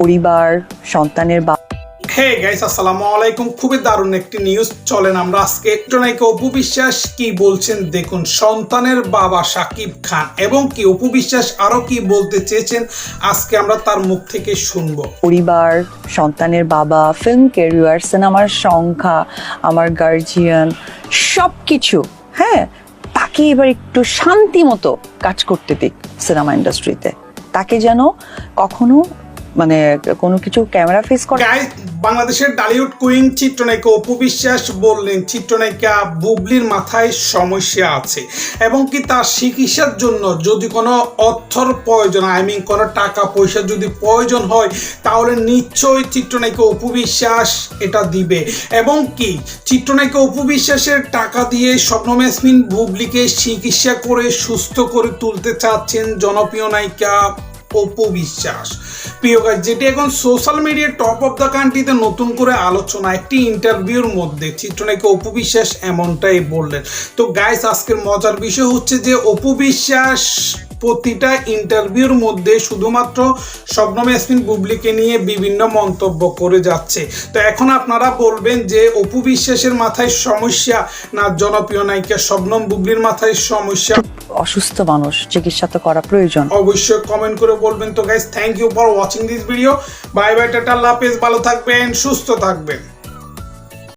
পরিবার সন্তানের বা হে গাইস আসসালামু আলাইকুম। খুবই দারুণ একটি নিউজ চলেন আমরা আজকে একটু নাকি অপু বিশ্বাস কি বলছেন? দেখুন সন্তানের বাবা সাকিব খান এবং কি অপু বিশ্বাস আরও কি বলতে চেয়েছেন? আজকে আমরা তার মুখ থেকে শুনব। পরিবার সন্তানের বাবা ফিল্ম ক্যারিয়ার সিনেমার সংখ্যা আমার গার্জিয়ান সব কিছু হ্যাঁ? তাকে এবার একটু শান্তি মতো কাজ করতে দিক সিনেমা ইন্ডাস্ট্রিতে তাকে যেন কখনো মানে কোনো কিছু ক্যামেরা ফেস করে? বাংলাদেশের ডালিউড কুইন চিত্রনায়িকা অপু বিশ্বাস বললেন, চিত্রনায়িকা বুবলির মাথায় সমস্যা আছে এবং কি তার চিকিৎসার জন্য যদি কোনো অর্থর প্রয়োজন আই মিন কোনো টাকা পয়সা যদি প্রয়োজন হয়, তাহলে নিশ্চয়ই চিত্রনায়িকা অপু বিশ্বাস এটা দিবে। এবং কি, চিত্রনায়িকা অপু বিশ্বাসের টাকা দিয়ে স্বপ্নম ইয়াসমিন বুবলিকে চিকিৎসা করে সুস্থ করে তুলতে চাচ্ছেন জনপ্রিয় নায়িকা অপু বিশ্বাস প্রিয় গাছ যেটি এখন সোশ্যাল মিডিয়ার টপ অফ দ্য কান্ট্রিতে নতুন করে আলোচনা, একটি ইন্টারভিউর মধ্যে চিত্রনায়িকা অপু বিশ্বাস এমনটাই বললেন। তো গাইস আজকের মজার বিষয় হচ্ছে যে অপু বিশ্বাস প্রতিটা ইন্টারভিউর মধ্যে শুধুমাত্র শবনম ইয়াসমিন বুবলিকে নিয়ে বিভিন্ন মন্তব্য করে যাচ্ছে। তো এখন আপনারা বলবেন যে অপু বিশ্বাসের মাথায় সমস্যা না জনপ্রিয় নায়িকা শবনম বুবলির মাথায় সমস্যা? অসুস্থ মানুষ চিকিৎসা তো করা প্রয়োজন। অবশ্যই কমেন্ট করে বলবেন। তো guys thank you for watching this video bye bye tata হাফেজ ভালো থাকবেন সুস্থ থাকবেন।